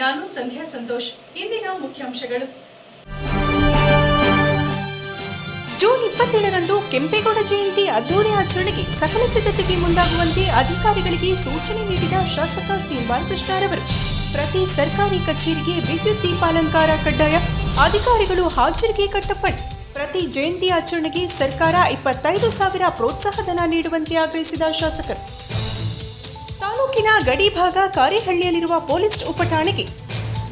ನಾನು ಸಂಧ್ಯಾ ಸಂತೋಷ್, ಇಂದಿನ ಮುಖ್ಯಾಂಶಗಳು. ಜೂನ್ ಇಪ್ಪತ್ತೇಳರಂದು ಕೆಂಪೇಗೌಡ ಜಯಂತಿ ಅದ್ದೂರಿ ಆಚರಣೆಗೆ ಸಕಲ ಸಿದ್ಧತೆಗೆ ಮುಂದಾಗುವಂತೆ ಅಧಿಕಾರಿಗಳಿಗೆ ಸೂಚನೆ ನೀಡಿದ ಶಾಸಕ ಸಿ ಬಾಲಕೃಷ್ಣರವರು ಪ್ರತಿ ಸರ್ಕಾರಿ ಕಚೇರಿಗೆ ವಿದ್ಯುತ್ ದೀಪಾಲಂಕಾರ ಕಡ್ಡಾಯ, ಅಧಿಕಾರಿಗಳು ಹಾಜರಿಗೆ ಕಟ್ಟಪ್ಪಣೆ. ಪ್ರತಿ ಜಯಂತಿ ಆಚರಣೆಗೆ ಸರ್ಕಾರ ಇಪ್ಪತ್ತೈದು ಸಾವಿರ ಪ್ರೋತ್ಸಾಹಧನ ನೀಡುವಂತೆ ಆಗ್ರಹಿಸಿದ ಶಾಸಕರು. ತಾಲೂಕಿನ ಗಡಿ ಭಾಗ ಕಾರಿಹಳ್ಳಿಯಲ್ಲಿರುವ ಪೊಲೀಸ್ ಉಪಠಾಣೆಗೆ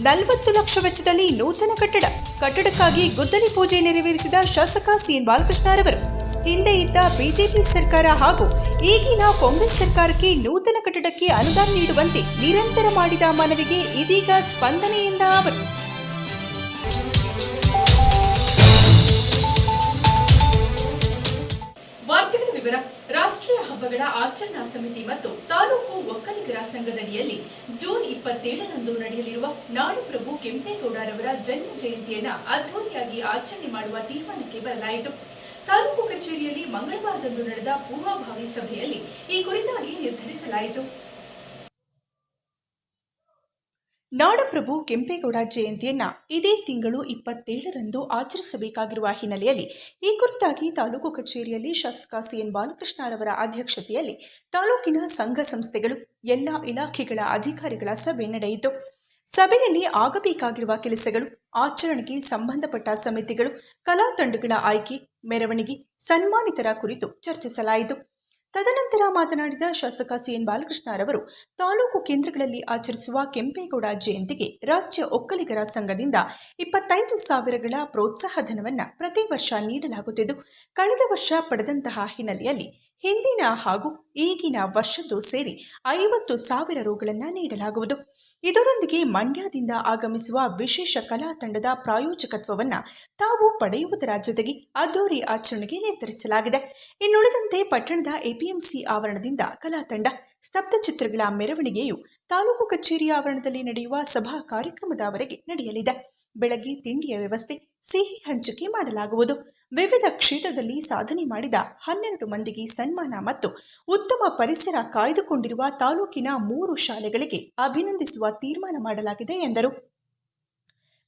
ನಲವತ್ತು ಲಕ್ಷ ವೆಚ್ಚದಲ್ಲಿ ನೂತನ ಕಟ್ಟಡ. ಕಟ್ಟಡಕ್ಕಾಗಿ ಗುದ್ದಲಿ ಪೂಜೆ ನೆರವೇರಿಸಿದ ಶಾಸಕ ಸಿಎನ್ ಬಾಲಕೃಷ್ಣರವರು ಹಿಂದೆ ಇದ್ದ ಬಿಜೆಪಿ ಸರ್ಕಾರ ಹಾಗೂ ಈಗಿನ ಕಾಂಗ್ರೆಸ್ ಸರ್ಕಾರಕ್ಕೆ ನೂತನ ಕಟ್ಟಡಕ್ಕೆ ಅನುದಾನ ನೀಡುವಂತೆ ನಿರಂತರ ಮಾಡಿದ ಮನವಿಗೆ ಇದೀಗ ಸ್ಪಂದನೆಯಿಂದ ಅವರು. ವಿವರ ರಾಷ್ಟ್ರೀಯ ಹಬ್ಬಗಳ ಆಚರಣಾ ಸಮಿತಿ ಮತ್ತು ತಾಲೂಕು ಒಕ್ಕಲಿಗರ ಸಂಘದಡಿಯಲ್ಲಿ ಜೂನ್ ಇಪ್ಪತ್ತೇಳರಂದು ನಡೆಯಲಿರುವ ನಾಡಪ್ರಭು ಕೆಂಪೇಗೌಡರವರ ಜನ್ಮ ಜಯಂತಿಯನ್ನು ಅದ್ದೂರಿಯಾಗಿ ಆಚರಣೆ ಮಾಡುವ ತೀರ್ಮಾನಕ್ಕೆ ಬರಲಾಯಿತು. ತಾಲೂಕು ಕಚೇರಿಯಲ್ಲಿ ಮಂಗಳವಾರದಂದು ನಡೆದ ಪೂರ್ವಭಾವಿ ಸಭೆಯಲ್ಲಿ ಈ ಕುರಿತಾಗಿ ನಿರ್ಧರಿಸಲಾಯಿತು. ನಾಡಪ್ರಭು ಕೆಂಪೇಗೌಡ ಜಯಂತಿಯನ್ನ ಇದೇ ತಿಂಗಳು ಇಪ್ಪತ್ತೇಳರಂದು ಆಚರಿಸಬೇಕಾಗಿರುವ ಹಿನ್ನೆಲೆಯಲ್ಲಿ ಈ ಕುರಿತಾಗಿ ತಾಲೂಕು ಕಚೇರಿಯಲ್ಲಿ ಶಾಸಕ ಸಿಎನ್ ಬಾಲಕೃಷ್ಣರವರ ಅಧ್ಯಕ್ಷತೆಯಲ್ಲಿ ತಾಲೂಕಿನ ಸಂಘ ಸಂಸ್ಥೆಗಳು, ಎಲ್ಲ ಇಲಾಖೆಗಳ ಅಧಿಕಾರಿಗಳ ಸಭೆ ನಡೆಯಿತು. ಸಭೆಯಲ್ಲಿ ಆಗಬೇಕಾಗಿರುವ ಕೆಲಸಗಳು, ಆಚರಣೆಗೆ ಸಂಬಂಧಪಟ್ಟ ಸಮಿತಿಗಳು, ಕಲಾ ತಂಡಗಳ ಆಯ್ಕೆ, ಮೆರವಣಿಗೆ, ಸನ್ಮಾನಿತರ ಕುರಿತು ಚರ್ಚಿಸಲಾಯಿತು. ತದನಂತರ ಮಾತನಾಡಿದ ಶಾಸಕ ಸಿಎನ್ ಬಾಲಕೃಷ್ಣರವರು ತಾಲೂಕು ಕೇಂದ್ರಗಳಲ್ಲಿ ಆಚರಿಸುವ ಕೆಂಪೇಗೌಡ ಜಯಂತಿಗೆ ರಾಜ್ಯ ಒಕ್ಕಲಿಗರ ಸಂಘದಿಂದ ಇಪ್ಪತ್ತೈದು ಸಾವಿರಗಳ ಪ್ರೋತ್ಸಾಹ ಧನವನ್ನು ಪ್ರತಿ ವರ್ಷ ನೀಡಲಾಗುತ್ತಿದ್ದು, ಕಳೆದ ವರ್ಷ ಪಡೆದಂತಹ ಹಿನ್ನೆಲೆಯಲ್ಲಿ ಹಿಂದಿನ ಹಾಗೂ ಈಗಿನ ವರ್ಷದ್ದು ಸೇರಿ ಐವತ್ತು ಸಾವಿರ ರುಗಳನ್ನು ನೀಡಲಾಗುವುದು. ಇದರೊಂದಿಗೆ ಮಂಡ್ಯದಿಂದ ಆಗಮಿಸುವ ವಿಶೇಷ ಕಲಾ ತಂಡದ ಪ್ರಾಯೋಜಕತ್ವವನ್ನು ತಾವು ಪಡೆಯುವುದರ ಜೊತೆಗೆ ಅದ್ದೂರಿ ಆಚರಣೆಗೆ ನಿರ್ಧರಿಸಲಾಗಿದೆ. ಇನ್ನುಳಿದಂತೆ ಪಟ್ಟಣದ ಎಪಿಎಂಸಿ ಆವರಣದಿಂದ ಕಲಾ ತಂಡ ಸ್ತಬ್ಧ ಚಿತ್ರಗಳ ಮೆರವಣಿಗೆಯು ತಾಲೂಕು ಕಚೇರಿ ಆವರಣದಲ್ಲಿ ನಡೆಯುವ ಸಭಾ ಕಾರ್ಯಕ್ರಮದವರೆಗೆ ನಡೆಯಲಿದೆ. ಬೆಳಗ್ಗೆ ತಿಂಡಿಯ ವ್ಯವಸ್ಥೆ ಸಿಹಿ ಹಂಚಿಕೆ ಮಾಡಲಾಗುವುದು. ವಿವಿಧ ಕ್ಷೇತ್ರದಲ್ಲಿ ಸಾಧನೆ ಮಾಡಿದ ಹನ್ನೆರಡು ಮಂದಿಗೆ ಸನ್ಮಾನ ಮತ್ತು ಉತ್ತಮ ಪರಿಸರ ಕಾಯ್ದುಕೊಂಡಿರುವ ತಾಲೂಕಿನ ಮೂರು ಶಾಲೆಗಳಿಗೆ ಅಭಿನಂದಿಸುವ ತೀರ್ಮಾನ ಮಾಡಲಾಗಿದೆ ಎಂದರು.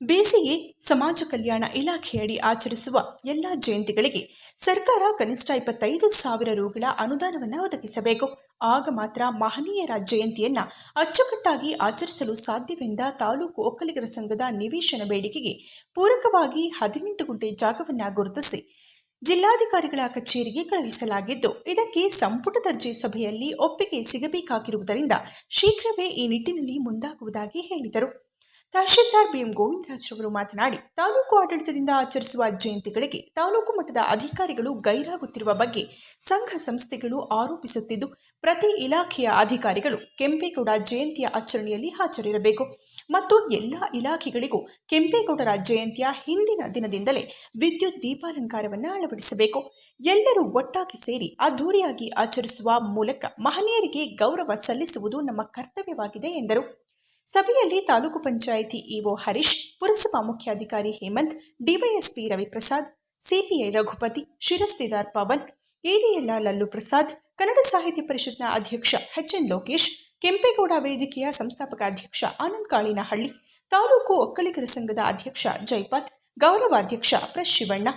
ಬೇಸಿಗೆ ಸಮಾಜ ಕಲ್ಯಾಣ ಇಲಾಖೆಯಡಿ ಆಚರಿಸುವ ಎಲ್ಲ ಜಯಂತಿಗಳಿಗೆ ಸರ್ಕಾರ ಕನಿಷ್ಠ ಇಪ್ಪತ್ತೈದು ಸಾವಿರ ರುಗಳ ಅನುದಾನವನ್ನು ಒದಗಿಸಬೇಕು. ಆಗ ಮಾತ್ರ ಮಹನೀಯರ ಜಯಂತಿಯನ್ನ ಅಚ್ಚುಕಟ್ಟಾಗಿ ಆಚರಿಸಲು ಸಾಧ್ಯವೆಂದ ತಾಲೂಕು ಒಕ್ಕಲಿಗರ ಸಂಘದ ನಿವೇಶನ ಬೇಡಿಕೆಗೆ ಪೂರಕವಾಗಿ ಹದಿನೆಂಟು ಗುಂಟೆ ಜಾಗವನ್ನು ಗುರುತಿಸಿ ಜಿಲ್ಲಾಧಿಕಾರಿಗಳ ಕಚೇರಿಗೆ ಕಳುಹಿಸಲಾಗಿದ್ದು, ಇದಕ್ಕೆ ಸಂಪುಟ ದರ್ಜೆ ಸಭೆಯಲ್ಲಿ ಒಪ್ಪಿಗೆ ಸಿಗಬೇಕಾಗಿರುವುದರಿಂದ ಶೀಘ್ರವೇ ಈ ನಿಟ್ಟಿನಲ್ಲಿ ಮುಂದಾಗುವುದಾಗಿ ಹೇಳಿದರು. ತಹಶೀಲ್ದಾರ್ ಬಿಎಂ ಗೋವಿಂದರಾಜ್ರವರು ಮಾತನಾಡಿ, ತಾಲೂಕು ಆಡಳಿತದಿಂದ ಆಚರಿಸುವ ಜಯಂತಿಗಳಿಗೆ ತಾಲೂಕು ಮಟ್ಟದ ಅಧಿಕಾರಿಗಳು ಗೈರಾಗುತ್ತಿರುವ ಬಗ್ಗೆ ಸಂಘ ಸಂಸ್ಥೆಗಳು ಆರೋಪಿಸುತ್ತಿದ್ದು, ಪ್ರತಿ ಇಲಾಖೆಯ ಅಧಿಕಾರಿಗಳು ಕೆಂಪೇಗೌಡ ಜಯಂತಿಯ ಆಚರಣೆಯಲ್ಲಿ ಹಾಜರಿರಬೇಕು ಮತ್ತು ಎಲ್ಲ ಇಲಾಖೆಗಳಿಗೂ ಕೆಂಪೇಗೌಡರ ಜಯಂತಿಯ ಹಿಂದಿನ ದಿನದಿಂದಲೇ ವಿದ್ಯುತ್ ದೀಪಾಲಂಕಾರವನ್ನು ಅಳವಡಿಸಬೇಕು. ಎಲ್ಲರೂ ಒಟ್ಟಾಗಿ ಸೇರಿ ಅದ್ದೂರಿಯಾಗಿ ಆಚರಿಸುವ ಮೂಲಕ ಮಹನೀಯರಿಗೆ ಗೌರವ ಸಲ್ಲಿಸುವುದು ನಮ್ಮ ಕರ್ತವ್ಯವಾಗಿದೆ ಎಂದರು. ಸಭೆಯಲ್ಲಿ ತಾಲೂಕು ಪಂಚಾಯಿತಿ ಇಒ ಹರೀಶ್, ಪುರಸಭಾ ಮುಖ್ಯಾಧಿಕಾರಿ ಹೇಮಂತ್, ಡಿವೈಎಸ್ಪಿ ರವಿಪ್ರಸಾದ್, ಸಿಪಿಐ ರಘುಪತಿ ಶಿರಸ್ತಿದಾರ್ ಪವನ್ ಎಡಿಎಲ್ಆರ್ ಲಲ್ಲು ಪ್ರಸಾದ್, ಕನ್ನಡ ಸಾಹಿತ್ಯ ಪರಿಷತ್ನ ಅಧ್ಯಕ್ಷ ಎಚ್ ಎನ್ ಲೋಕೇಶ್, ಕೆಂಪೇಗೌಡ ವೇದಿಕೆಯ ಸಂಸ್ಥಾಪಕ ಅಧ್ಯಕ್ಷ ಆನಂದ್ ಕಾಳಿನಹಳ್ಳಿ, ತಾಲೂಕು ಒಕ್ಕಲಿಗರ ಸಂಘದ ಅಧ್ಯಕ್ಷ ಜೈಪಾಲ್ ಗೌರವಾಧ್ಯಕ್ಷ ಪ್ರೆಸ್ ಶಿವಣ್ಣ,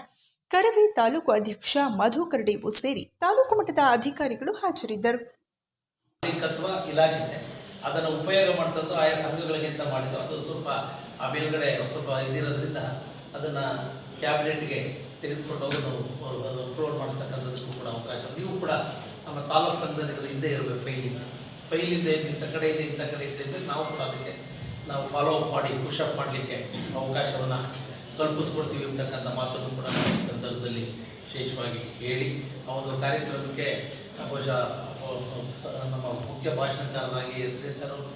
ಕರವಿ ತಾಲೂಕು ಅಧ್ಯಕ್ಷ ಮಧು ಕರಡೇವು ಸೇರಿ ತಾಲೂಕು ಮಟ್ಟದ ಅಧಿಕಾರಿಗಳು ಹಾಜರಿದ್ದರು. ಅದನ್ನು ಉಪಯೋಗ ಮಾಡ್ತದ್ದು ಆಯಾ ಸಂಘಗಳಿಗೆ ಅಂತ ಮಾಡಿದ್ದು. ಅದು ಸ್ವಲ್ಪ ಆ ಮೇಲ್ಗಡೆ ಸ್ವಲ್ಪ ಇದಿರೋದ್ರಿಂದ ಅದನ್ನು ಕ್ಯಾಬಿನೆಟ್ಗೆ ತೆಗೆದುಕೊಂಡು ಹೋಗೋದು ಅದು ಅಪ್ಲೋಡ್ ಮಾಡಿಸ್ತಕ್ಕಂಥದ್ದು ಕೂಡ ಅವಕಾಶ. ನೀವು ಕೂಡ ನಮ್ಮ ತಾಲೂಕು ಸಂಘದಲ್ಲಿ ಹಿಂದೆ ಇರಬೇಕು ಫೈಲಿಂದ ಫೈಲಿಂದ ಇಂಥ ಕಡೆ ಇದೆ ಇಂಥ ಕಡೆ ಇದೆ ಅಂದರೆ ನಾವು ಕೂಡ ಅದಕ್ಕೆ ನಾವು ಫಾಲೋ ಅಪ್ ಮಾಡಿ ಪುಷಪ್ ಮಾಡಲಿಕ್ಕೆ ಅವಕಾಶವನ್ನು ಕಲ್ಪಿಸ್ಕೊಡ್ತೀವಿ ಅಂತಕ್ಕಂಥ ಮಾತನ್ನು ಕೂಡ ಈ ಸಂದರ್ಭದಲ್ಲಿ ವಿಶೇಷವಾಗಿ ಹೇಳಿ. ಆ ಒಂದು ಕಾರ್ಯಕ್ರಮಕ್ಕೆ ಬಹುಶಃ ನಮ್ಮ ಮುಖ್ಯ ಭಾಷಣಕಾರರಾಗಿ ಎಸ್ ಕೆ ಸರ್ ಅವರು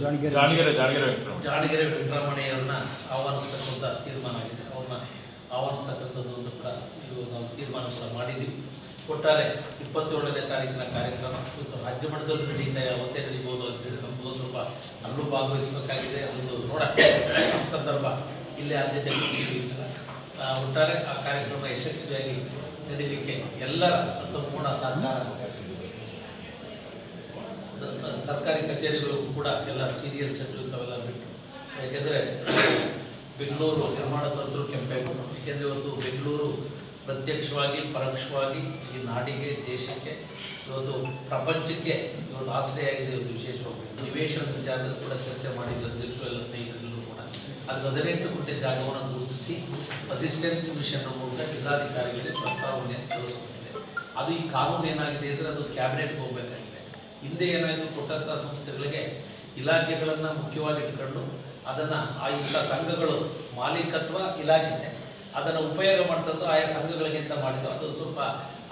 ಜಾಣಗೆರೆ. ಜಾಣಗೆರೆ ವೆಂಕಟರಮಣ. ಜಾಣಗೆರೆ ವೆಂಕಟರಮಣಯ್ಯವ್ರನ್ನ ಆಹ್ವಾನಿಸ್ತಕ್ಕಂಥ ತೀರ್ಮಾನ ಆಗಿದೆ. ಅವ್ರನ್ನ ಆಹ್ವಾನಿಸ್ತಕ್ಕಂಥದ್ದು ಅಂತ ಕೂಡ ಇವು ನಾವು ತೀರ್ಮಾನ ಕೂಡ ಮಾಡಿದ್ದೀವಿ. ಒಟ್ಟಾರೆ ಇಪ್ಪತ್ತೇಳನೇ ತಾರೀಕಿನ ಕಾರ್ಯಕ್ರಮ ಇವತ್ತು ರಾಜ್ಯ ಮಟ್ಟದಲ್ಲಿ ನಡೀತಾ ಯಾವತ್ತೇ ನಡೀಬೋದು ಅಂತೇಳಿ ನಮಗೂ ಸ್ವಲ್ಪ ಅಲ್ಲೂ ಭಾಗವಹಿಸಬೇಕಾಗಿದೆ. ಒಂದು ನೋಡ ಸಂದರ್ಭ ಇಲ್ಲೇ ಆದ್ಯತೆ ಈ ಸಲ. ಒಟ್ಟಾರೆ ಆ ಕಾರ್ಯಕ್ರಮ ಯಶಸ್ವಿಯಾಗಿ ನಡೀಲಿಕ್ಕೆ ಎಲ್ಲರ ಸಂಪೂರ್ಣ ಸಹಕಾರ ಸರ್ಕಾರಿ ಕಚೇರಿಗಳಿಗೂ ಕೂಡ ಎಲ್ಲ ಸೀರಿಯಲ್ ಸೆಟ್ ಇಂಥವೆಲ್ಲ ಬಿಟ್ಟು. ಯಾಕೆಂದರೆ ಬೆಂಗಳೂರು ನಿರ್ಮಾಣ ಕರ್ತರು ಕೆಂಪೇಗೌಡರು ಏಕೆಂದರೆ ಇವತ್ತು ಬೆಂಗಳೂರು ಪ್ರತ್ಯಕ್ಷವಾಗಿ, ಪರೋಕ್ಷವಾಗಿ ಈ ನಾಡಿಗೆ, ದೇಶಕ್ಕೆ, ಇವತ್ತು ಪ್ರಪಂಚಕ್ಕೆ ಇವತ್ತು ಆಶ್ರಯಾಗಿದೆ ಇವತ್ತು ವಿಶೇಷವಾಗಿ. ನಿವೇಶನ ಜಾಗದಲ್ಲಿ ಕೂಡ ಚರ್ಚೆ ಮಾಡಿದ್ರು ಅಧ್ಯಕ್ಷರು ಎಲ್ಲ ಸ್ನೇಹಿತರಲ್ಲೂ ಕೂಡ. ಅದು ಹದಿನೆಂಟು ಗುಂಟೆ ಜಾಗವನ್ನು ಗುರುತಿಸಿ ಅಸಿಸ್ಟೆಂಟ್ ಮಿಷನ್ ಮೂಲಕ ಜಿಲ್ಲಾಧಿಕಾರಿಗಳಿಗೆ ಪ್ರಸ್ತಾವನೆ ಕಳಿಸ್ಕೊಂಡಿದೆ ಅದು ಈ ಕಾನೂನು ಏನಾಗಿದೆ ಅಂದರೆ ಅದು ಕ್ಯಾಬಿನೆಟ್ಗೆ ಹೋಗಬೇಕಾಗಿದೆ. ಹಿಂದೆ ಏನಾಯಿತು ಕೊಟ್ಟಂಥ ಸಂಸ್ಥೆಗಳಿಗೆ ಇಲಾಖೆಗಳನ್ನು ಮುಖ್ಯವಾಗಿ ಇಟ್ಕೊಂಡು ಅದನ್ನು ಆ ಇಂಥ ಸಂಘಗಳು ಮಾಲೀಕತ್ವ ಇಲಾಖೆ ಅದನ್ನು ಉಪಯೋಗ ಮಾಡ್ತದ್ದು ಆಯಾ ಸಂಘಗಳಿಗೆ ಅಂತ ಮಾಡಿದ್ದು ಅದು ಸ್ವಲ್ಪ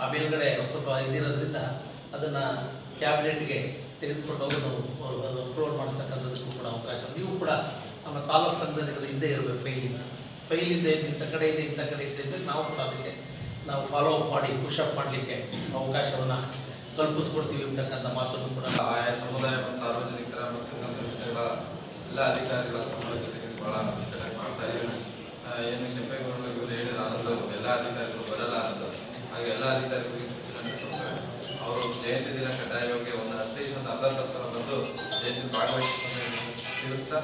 ಆ ಮೇಲ್ಗಡೆ ಸ್ವಲ್ಪ ಇದಿರೋದ್ರಿಂದ ಅದನ್ನು ಕ್ಯಾಬಿನೆಟ್ಗೆ ತೆಗೆದುಕೊಂಡು ಹೋಗಲು ಅದು ಅಪ್ರೂವಲ್ ಮಾಡಿಸ್ತಕ್ಕಂಥದ್ದು ಕೂಡ ಅವಕಾಶ. ನೀವು ಕೂಡ ನಮ್ಮ ತಾಲೂಕು ಸಂಘದಲ್ಲಿ ಹಿಂದೆ ಇರಬೇಕು ಫೈಲಿಂದ ಫೈಲಿಂದ ಇಂಥ ಕಡೆ ಇದೆ, ಇಂಥ ಕಡೆ ಇದೆ ಅಂತ ನಾವು ಕೂಡ ಅದಕ್ಕೆ ನಾವು ಫಾಲೋ ಅಪ್ ಮಾಡಿ ಪುಷಪ್ ಮಾಡಲಿಕ್ಕೆ ಅವಕಾಶವನ್ನು ಕಲ್ಪಿಸ್ಕೊಡ್ತೀವಿ ಅಂತಕ್ಕಂಥ ಮಾತನ್ನು ಕೂಡ ಆಯಾ ಸಮುದಾಯ ಮತ್ತು ಸಾರ್ವಜನಿಕರ ಮತ್ತು ಸಂಘ ಸಂಸ್ಥೆಗಳ ಎಲ್ಲ ಅಧಿಕಾರಿಗಳ ಸಮಾಜ ಜೊತೆಗೆ ಬಹಳ ಚೆನ್ನಾಗಿ ಮಾಡ್ತಾ ಇದ್ದಾರೆ ಆ, ಏನು ಕೆಂಪೇಗೌಡರು ಇವರು ಹೇಳಿದ ಆನಂದ ಎಲ್ಲ ಅಧಿಕಾರಿಗಳು ಬರಲ್ಲ ಆನಂದ ಹಾಗೆ ಎಲ್ಲ ಅಧಿಕಾರಿಗಳಿಗೆ ಸೂಚನೆ ಅವರು ಜಯಂತಿ ದಿನ ಕಡ್ಡಾಯವಾಗಿ ಒಂದು ಅಟ್ಲೀಸ್ಟ್ ಒಂದು ಅರ್ಧ ತಾಸರ ಬಂದು ಜಯಂತಿ ಭಾಗವಹಿಸಿಕೊಂಡು ತಿಳಿಸ್ತಾ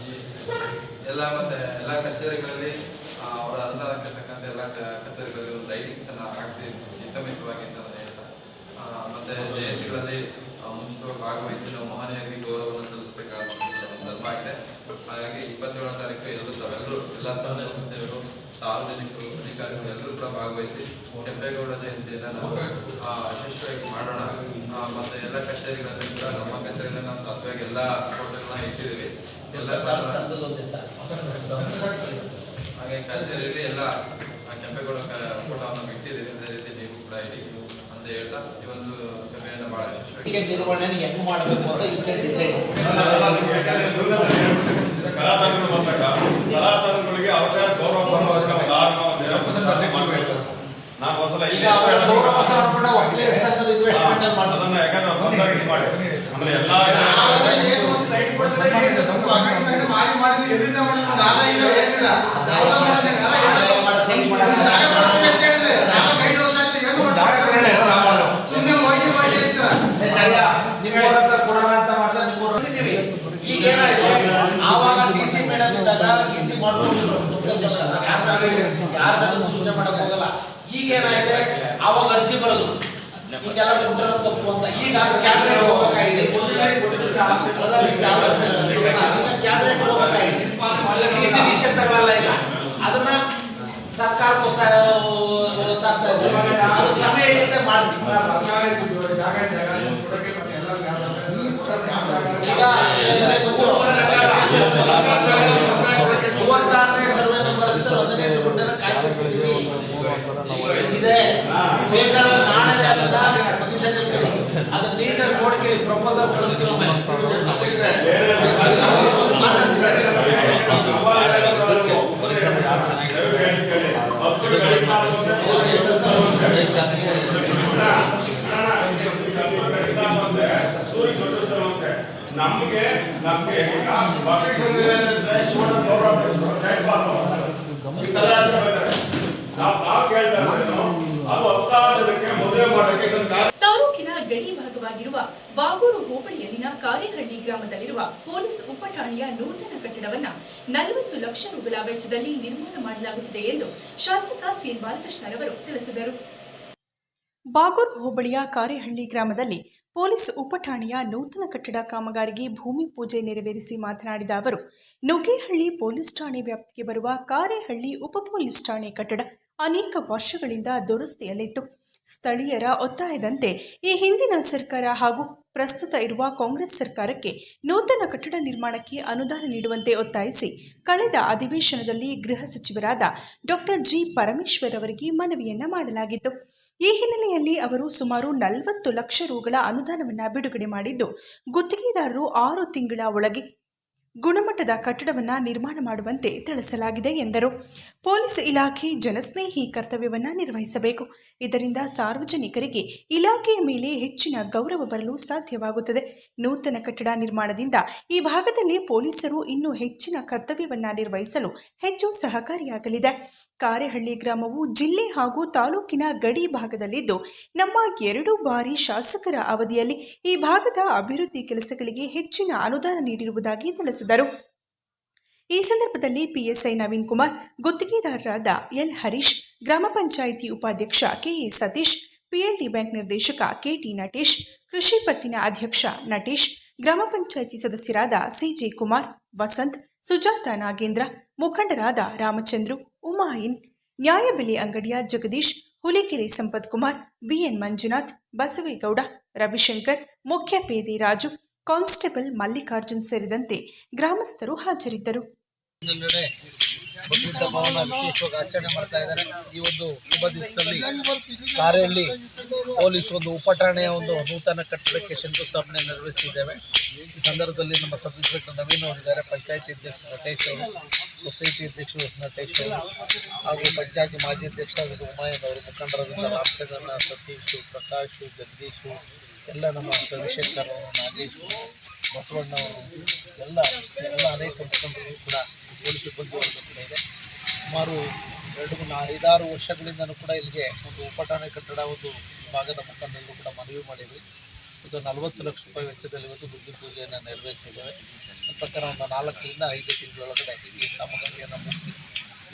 ಈ ಎಲ್ಲ ಮತ್ತೆ ಎಲ್ಲ ಕಚೇರಿಗಳಲ್ಲಿ ಅವರ ಅನುದಾನಕ್ಕೆ ಎಲ್ಲ ಕಚೇರಿಗಳಲ್ಲಿ ಒಂದು ಲೈಟಿಂಗ್ಸ್ ಅನ್ನ ಹಾಕಿಸಿ ಹಿತಮಿತವಾಗಿ ಅಂತ ಮತ್ತೆ ಜಯಂತಿಗಳಲ್ಲಿ ಮುಂಚಿತವಾಗಿ ಭಾಗವಹಿಸಿ ನಾವು ಮಹನೀಯರಿಗೆ ಗೌರವವನ್ನು ಸಲ್ಲಿಸಬೇಕಾದ ಒಂದು ಧರ್ಮ ಆಗಿದೆ. ಹಾಗಾಗಿ ಇಪ್ಪತ್ತೇಳನೇ ತಾರೀಕು ಎಲ್ಲರೂ ತಾವೆಲ್ಲರೂ ಎಲ್ಲ ಸಂಘ ಸಂಸ್ಥೆಯವರು ಸಾರ್ವಜನಿಕರು ಅಧಿಕಾರಿಗಳು ಎಲ್ಲರೂ ಕೂಡ ಭಾಗವಹಿಸಿ ಕೆಂಪೇಗೌಡ ಜಯಂತಿಯನ್ನು ನಾವು ಯಶಸ್ವಿಯಾಗಿ ಮಾಡೋಣ. ಮತ್ತೆ ಎಲ್ಲ ಕಚೇರಿಗಳಲ್ಲಿ ಕೂಡ ನಮ್ಮ ಕಚೇರಿಯಲ್ಲಿ ನಾವು ಸತ್ವಾಗಿ ಎಲ್ಲ ಫೋಟೋಗಳನ್ನ ಇಟ್ಟಿದ್ದೀವಿ. ಎಲ್ಲ ಹಾಗೆ ಕಚೇರಿಯಲ್ಲಿ ಎಲ್ಲ ಕೆಂಪೇಗೌಡ ಫೋಟೋವನ್ನು ಇಟ್ಟಿದ್ದೀವಿ ಅದೇ ರೀತಿ ನೀವು ಕೂಡ ಇಡಿ. ಹೇಳ್ತಾ ಈ ಒಂದು ಸಭೆಯನ್ನು ಬಹಳ ಯಶಸ್ವಿ ಹೀಗೆ ನಿರ್ವಹಣೆ ಹೆಂಗ್ ಮಾಡಬೇಕು ಅಂತ ಈ ಕಡೆ ಡಿಸೈಡ್ ಕಲಾತಂತ್ರಗಳು ಬಂದಾಗ ಕಲಾತಂತ್ರಗಳಿಗೆ ಅವರ ಗೌರವ ಒಂದ್ಸಲ ಈಗ ಸಮರ್ಪಣ ಸಂಘದ ಇನ್ವೆಸ್ಟ್ಮೆಂಟ್ ಮಾಡ್ತಾರೆ ಯಾಕಂದ್ರೆ ನಾವು ಬಂದಾಗ ಇದು ಮಾಡಿ ಅಂದ್ರೆ ಎಲ್ಲಾ ಮಾಡಿ ಮಾಡಿದ್ರೆ? ಎಲ್ಲಿಂದ ಮಾಡಿದ್ರು? ಆದಾಯ ಮಾಡೋದು? ಆದಾಯ ಇಲ್ಲ. ಆದಾಯ ಮಾಡೋ ಸಂಘ ಮಾಡೋದು. ಜಾಗ ಕೊಡಿಸ್ಬೇಕು ಅಂತ ಹೇಳಿದೆ. ನಾಲ್ಕು ಐದು ವರ್ಷ ಆಯ್ತು, ಏನು ಮಾಡ್ತಾರೆ? ಸುಮ್ನೆ ಹೋಗಿ ಹೋಗಿ ಅಂತೀರ. ಈಗ ಏನಾಯ್ತು? ಆವಾಗ ಡಿ ಸಿ ಮೇಡಮ್ ಇದ್ದಾಗ ಈಸಿ ಮಾಡ್ಕೊಂಡು ಯಾರ ಮಾಡಕ್ ಹೋಗಲ್ಲ. ಈಗ ಏನಾಗಿದೆ ಅವಾಗ ಅರ್ಜಿ ಬರೋದು. ಈಗೆಲ್ಲ ಕೊಟ್ಟರೆ ತಪ್ಪು ಅಂತ. ಈಗ ಅದು ಕ್ಯಾಬಿನೆಟ್ ಹೋಗ್ಬೇಕಾಗಿದೆ. ಕ್ಯಾಬಿನೆಟ್ ಹೋಗ್ಬೇಕಾಗಿದೆ. ಡಿ ಸಿ ಈಗ. ಅದನ್ನ ಸರ್ಕಾರ ಗೊತ್ತಾ ಗೊತ್ತಾಗ್ತಾ ಇದೆ. ಅದು ಸಮಯ ಹಿಡಿಯುತ್ತೆ ಮಾಡ್ತೀವಿ. ಮೂವತ್ತಾರನೇ ಸರ್ವೆ ನಂಬರ್ ಸರ್ ಹದಿನೆಂಟು ಗುಂಟೆನ ಕಾಯ್ದಿರಿಸಿದ್ದೀವಿ ಇದೆ ಬೇಕಾದ್ರೆ ನಾಳೆ ಅದನ್ನ ಪಂಚಾಯತ್ ಕೇಳಿ ಅದನ್ನ ನೀಟಾಗಿ ನೋಡ್ಕೆ ಪ್ರಪೋಸಲ್ ಕಳಿಸ್ತೀವಿ ಒಮ್ಮೆ. ನಮಗೆ ನಮಗೆ ತಾಲೂಕಿನ ಗಡಿ ಭಾಗವಾಗಿರುವ ಬಾಗೂರು ಹೋಬಳಿಯಲ್ಲಿನ ಕಾರ್ಯಹಳ್ಳಿ ಗ್ರಾಮದಲ್ಲಿರುವ ಪೊಲೀಸ್ ಉಪಠಾಣೆಯ ನೂತನ ಕಟ್ಟಡವನ್ನ ನಲವತ್ತು ಲಕ್ಷ ರುಗಳ ವೆಚ್ಚದಲ್ಲಿ ನಿರ್ಮಾಣ ಮಾಡಲಾಗುತ್ತಿದೆ ಎಂದು ಶಾಸಕ ಸಿ ಬಾಲಕೃಷ್ಣರವರು ತಿಳಿಸಿದರು. ಬಾಗೂರು ಹೋಬಳಿಯ ಕಾರೆಹಳ್ಳಿ ಗ್ರಾಮದಲ್ಲಿ ಪೊಲೀಸ್ ಉಪಠಾಣೆಯ ನೂತನ ಕಟ್ಟಡ ಕಾಮಗಾರಿಗೆ ಭೂಮಿ ಪೂಜೆ ನೆರವೇರಿಸಿ ಮಾತನಾಡಿದ ಅವರು, ನುಗ್ಗೇಹಳ್ಳಿ ಪೊಲೀಸ್ ಠಾಣೆ ವ್ಯಾಪ್ತಿಗೆ ಬರುವ ಕಾರೆಹಳ್ಳಿ ಉಪ ಪೊಲೀಸ್ ಠಾಣೆ ಕಟ್ಟಡ ಅನೇಕ ವರ್ಷಗಳಿಂದ ದುರಸ್ತಿಯಲ್ಲಿತ್ತು. ಸ್ಥಳೀಯರ ಒತ್ತಾಯದಂತೆ ಈ ಹಿಂದಿನ ಸರ್ಕಾರ ಹಾಗೂ ಪ್ರಸ್ತುತ ಇರುವ ಕಾಂಗ್ರೆಸ್ ಸರ್ಕಾರಕ್ಕೆ ನೂತನ ಕಟ್ಟಡ ನಿರ್ಮಾಣಕ್ಕೆ ಅನುದಾನ ನೀಡುವಂತೆ ಒತ್ತಾಯಿಸಿ ಕಳೆದ ಅಧಿವೇಶನದಲ್ಲಿ ಗೃಹ ಸಚಿವರಾದ ಡಾಕ್ಟರ್ ಜಿ ಪರಮೇಶ್ವರ್ ಅವರಿಗೆ ಮನವಿಯನ್ನ ಮಾಡಲಾಗಿತ್ತು. ಈ ಹಿನ್ನೆಲೆಯಲ್ಲಿ ಅವರು ಸುಮಾರು ನಲವತ್ತು ಲಕ್ಷ ರುಗಳ ಅನುದಾನವನ್ನು ಬಿಡುಗಡೆ ಮಾಡಿದ್ದು ಗುತ್ತಿಗೆದಾರರು ಆರು ತಿಂಗಳ ಒಳಗೆ ಗುಣಮಟ್ಟದ ಕಟ್ಟಡವನ್ನು ನಿರ್ಮಾಣ ಮಾಡುವಂತೆ ತಿಳಿಸಲಾಗಿದೆ ಎಂದರು. ಪೊಲೀಸ್ ಇಲಾಖೆ ಜನಸ್ನೇಹಿ ಕರ್ತವ್ಯವನ್ನು ನಿರ್ವಹಿಸಬೇಕು. ಇದರಿಂದ ಸಾರ್ವಜನಿಕರಿಗೆ ಇಲಾಖೆಯ ಮೇಲೆ ಹೆಚ್ಚಿನ ಗೌರವ ಬರಲು ಸಾಧ್ಯವಾಗುತ್ತದೆ. ನೂತನ ಕಟ್ಟಡ ನಿರ್ಮಾಣದಿಂದ ಈ ಭಾಗದಲ್ಲಿ ಪೊಲೀಸರು ಇನ್ನೂ ಹೆಚ್ಚಿನ ಕರ್ತವ್ಯವನ್ನು ನಿರ್ವಹಿಸಲು ಹೆಚ್ಚು ಸಹಕಾರಿಯಾಗಲಿದೆ. ಕಾರೆಹಳ್ಳಿ ಗ್ರಾಮವು ಜಿಲ್ಲೆ ಹಾಗೂ ತಾಲೂಕಿನ ಗಡಿ ಭಾಗದಲ್ಲಿದ್ದು, ನಮ್ಮ ಎರಡು ಬಾರಿ ಶಾಸಕರ ಅವಧಿಯಲ್ಲಿ ಈ ಭಾಗದ ಅಭಿವೃದ್ಧಿ ಕೆಲಸಗಳಿಗೆ ಹೆಚ್ಚಿನ ಅನುದಾನ ನೀಡಿರುವುದಾಗಿ ತಿಳಿಸಿದರು ಈ ಸಂದರ್ಭದಲ್ಲಿ ಪಿಎಸ್ಐ ನವೀನ್ ಕುಮಾರ್, ಗುತ್ತಿಗೆದಾರರಾದ ಎಲ್ ಹರೀಶ್, ಗ್ರಾಮ ಪಂಚಾಯಿತಿ ಉಪಾಧ್ಯಕ್ಷ ಕೆಎ ಸತೀಶ್ ಪಿಎಲ್ಡಿ ಬ್ಯಾಂಕ್ ನಿರ್ದೇಶಕ ಕೆಟಿ ನಟೇಶ್, ಕೃಷಿ ಪತ್ತಿನ ಅಧ್ಯಕ್ಷ ನಟೇಶ್, ಗ್ರಾಮ ಪಂಚಾಯಿತಿ ಸದಸ್ಯರಾದ ಸಿಜೆ ಕುಮಾರ್, ವಸಂತ್, ಸುಜಾತ ನಾಗೇಂದ್ರ, ಮುಖಂಡರಾದ ರಾಮಚಂದ್ರು, ಉಮಾಯಿನ್ ನ್ಯಾಯಬೆಲೆ ಅಂಗಡಿಯ ಜಗದೀಶ್, ಹುಲಿಕೆರೆ ಸಂಪತ್ ಕುಮಾರ್ ಬಿಎನ್ ಮಂಜುನಾಥ್, ಬಸವೇಗೌಡ, ರವಿಶಂಕರ್, ಮುಖ್ಯ ಪೇದೆ ರಾಜು ಕಾನ್ಸ್ಟೇಬಲ್ ಮಲ್ಲಿಕಾರ್ಜುನ್ ಸೇರಿದಂತೆ ಗ್ರಾಮಸ್ಥರು ಹಾಜರಿದ್ದರು. ವಿಶೇಷವಾಗಿ ಆಚರಣೆ ಮಾಡ್ತಾ ಇದ್ದಾರೆ. ಈ ಒಂದು ಶುಭ ದಿವಸದಲ್ಲಿ ಕಾರೆಯಲ್ಲಿ ಪೊಲೀಸ್ ಒಂದು ಉಪಠಾಣೆಯ ಒಂದು ನೂತನ ಕಟ್ಟಡಕ್ಕೆ ಶಂಕುಸ್ಥಾಪನೆ ನೆರವೇರಿಸಿದ್ದೇವೆ. ಈ ಸಂದರ್ಭದಲ್ಲಿ ನಮ್ಮ ಸಬ್ ಇನ್ಸ್ಪೆಕ್ಟರ್ ನವೀನ್ ಅವರಿದ್ದಾರೆ, ಪಂಚಾಯತಿ ಅಧ್ಯಕ್ಷ ನಟೇಶ್ ಅವರು, ಸೊಸೈಟಿ ಅಧ್ಯಕ್ಷರು ನಟೇಶ್ ಅವರು, ಹಾಗೂ ಪಂಚಾಯತಿ ಮಾಜಿ ಅಧ್ಯಕ್ಷ ಹುಮಾಯನ್ ಅವರು ಮುಖಂಡರಾದಂಥ ರಾಮಚಂದ್ರನ ಸತೀಶು, ಪ್ರಕಾಶು, ಜಗದೀಶು ಎಲ್ಲ ನಮ್ಮ ರವಿಶಂಕರ್ ಅವರು ನಾಗೇಶ್ ಬಸವಣ್ಣ ಅವರು ಎಲ್ಲ ಎಲ್ಲ ಅನೇಕ ಮುಖಂಡರು ಕೂಡ ಪೊಲೀಸ್ ಸಿಬ್ಬಂದಿ ಕೂಡ ಇದೆ. ಸುಮಾರು ಎರಡು ನಾ ಐದಾರು ವರ್ಷಗಳಿಂದನೂ ಕೂಡ ಇಲ್ಲಿಗೆ ಒಂದು ಉಪಠಾಣೆ ಕಟ್ಟಡ ಒಂದು ಭಾಗದ ಮುಖಂಡರಿಗೂ ಕೂಡ ಮನವಿ ಮಾಡಿದ್ವಿ ಇದು ನಲವತ್ತು ಲಕ್ಷ ರೂಪಾಯಿ ವೆಚ್ಚದಲ್ಲಿ ಇವತ್ತು ಬುದ್ಧಿ ಪೂಜೆಯನ್ನು ನೆರವೇರಿಸಿದ್ದೇವೆ. ಪ್ರಕಾರ ಒಂದು ನಾಲ್ಕರಿಂದ ಐದು ತಿಂಗಳೊಳಗಡೆ ಈ ಕಾಮಗಾರಿಯನ್ನು ಮುಗಿಸಿ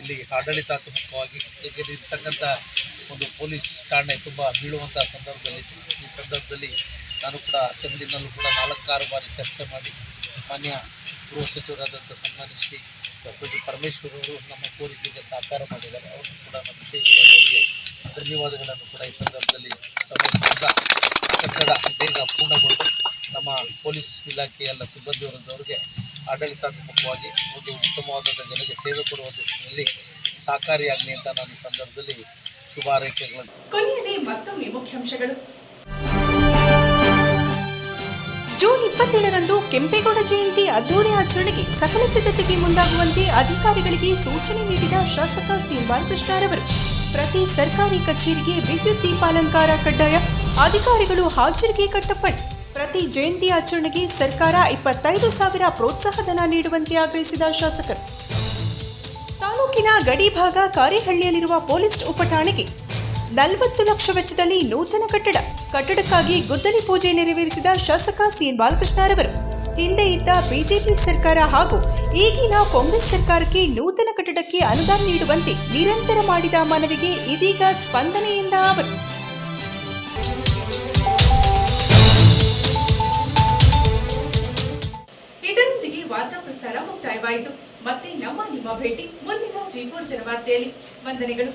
ಇಲ್ಲಿ ಆಡಳಿತಾತ್ಮಕವಾಗಿ ಇರ್ತಕ್ಕಂಥ ಒಂದು ಪೊಲೀಸ್ ಠಾಣೆ ತುಂಬ ಬೀಳುವಂಥ ಸಂದರ್ಭದಲ್ಲಿ ಈ ಸಂದರ್ಭದಲ್ಲಿ ನಾನು ಕೂಡ ಅಸೆಂಬ್ಲಿನಲ್ಲೂ ಕೂಡ ನಾಲ್ಕಾರು ಬಾರಿ ಚರ್ಚೆ ಮಾಡಿ ಮಾನ್ಯ ಗೃಹ ಸಚಿವರಾದಂಥ ಸನ್ಮಾನ್ಯ ಶ್ರೀ ಡಾಕ್ಟರ್ ಜಿ ಪರಮೇಶ್ವರ್ ಅವರು ನಮ್ಮ ಕೋರಿಕೆಗೆ ಸಹಕಾರ ಮಾಡಿದ್ದಾರೆ. ಅವರು ಕೂಡ ನಮ್ಮ ವಿಶೇಷವಾಗಿ ಧನ್ಯವಾದಗಳನ್ನು ಕೂಡ ಈ ಸಂದರ್ಭದಲ್ಲಿ ಕಟ್ಟಡ ಬೇಗ ಪೂರ್ಣಗೊಂಡು ನಮ್ಮ ಪೊಲೀಸ್ ಇಲಾಖೆಯ ಎಲ್ಲ ಸಿಬ್ಬಂದಿ ವರ್ಗದವರಿಗೆ ಆಡಳಿತಾತ್ಮಕವಾಗಿ ಒಂದು ಉತ್ತಮವಾದಂಥ ಜನರಿಗೆ ಸೇವೆ ಕೊಡುವ ದೃಷ್ಟಿಯಲ್ಲಿ ಸಹಕಾರಿಯಾಗಲಿ ಅಂತ ನಾನು ಈ ಸಂದರ್ಭದಲ್ಲಿ ಶುಭ ಹಾರೈಕೆಗಳನ್ನು ಕೊನೆಯಲ್ಲಿ ಮತ್ತೊಮ್ಮೆ ಮುಖ್ಯಾಂಶಗಳು. ಜೂನ್ ಇಪ್ಪತ್ತೇಳರಂದು ಕೆಂಪೇಗೌಡ ಜಯಂತಿ ಅದ್ದೂರಿ ಆಚರಣೆಗೆ ಸಕಲ ಸಿದ್ಧತೆಗೆ ಮುಂದಾಗುವಂತೆ ಅಧಿಕಾರಿಗಳಿಗೆ ಸೂಚನೆ ನೀಡಿದ ಶಾಸಕ ಸಿ ಬಾಲಕೃಷ್ಣರವರು ಪ್ರತಿ ಸರ್ಕಾರಿ ಕಚೇರಿಗೆ ವಿದ್ಯುತ್ ದೀಪಾಲಂಕಾರ ಕಡ್ಡಾಯ ಅಧಿಕಾರಿಗಳು ಹಾಜರಿಗೆ ಕಟ್ಟಪ್ಪಣೆ. ಪ್ರತಿ ಜಯಂತಿ ಆಚರಣೆಗೆ ಸರ್ಕಾರ ಇಪ್ಪತ್ತೈದು ಸಾವಿರ ಪ್ರೋತ್ಸಾಹಧನ ನೀಡುವಂತೆ ಆಗ್ರಹಿಸಿದ ಶಾಸಕರು. ತಾಲೂಕಿನ ಗಡಿ ಭಾಗ ಕಾರೇಹಳ್ಳಿಯಲ್ಲಿರುವ ಪೊಲೀಸ್ ಉಪಠಾಣೆಗೆ ನಲವತ್ತು ಲಕ್ಷ ವೆಚ್ಚದಲ್ಲಿ ನೂತನ ಕಟ್ಟಡ. ಕಟ್ಟಡಕ್ಕಾಗಿ ಗುದ್ದಲಿ ಪೂಜೆ ನೆರವೇರಿಸಿದ ಶಾಸಕ ಸಿಎನ್ ಬಾಲಕೃಷ್ಣರವರು ಹಿಂದೆ ಇದ್ದ ಬಿಜೆಪಿ ಸರ್ಕಾರ ಹಾಗೂ ಈಗಿನ ಕಾಂಗ್ರೆಸ್ ಸರ್ಕಾರಕ್ಕೆ ನೂತನ ಕಟ್ಟಡಕ್ಕೆ ಅನುದಾನ ನೀಡುವಂತೆ ನಿರಂತರ ಮಾಡಿದ ಮನವಿಗೆ ಇದೀಗ ಸ್ಪಂದನೆಯಿಂದ ಅವರು. ಇದರೊಂದಿಗೆ ವಾರ್ತಾ ಪ್ರಸಾರ ಮುಕ್ತಾಯವಾಯಿತು. ಮತ್ತೆ ನಮ್ಮ ನಿಮ್ಮ ಭೇಟಿ ಮುಂದಿನ ಜಿ ಫೋರ್ ಜನವಾರ್ತೆಯಲ್ಲಿ ವಂದನೆಗಳು.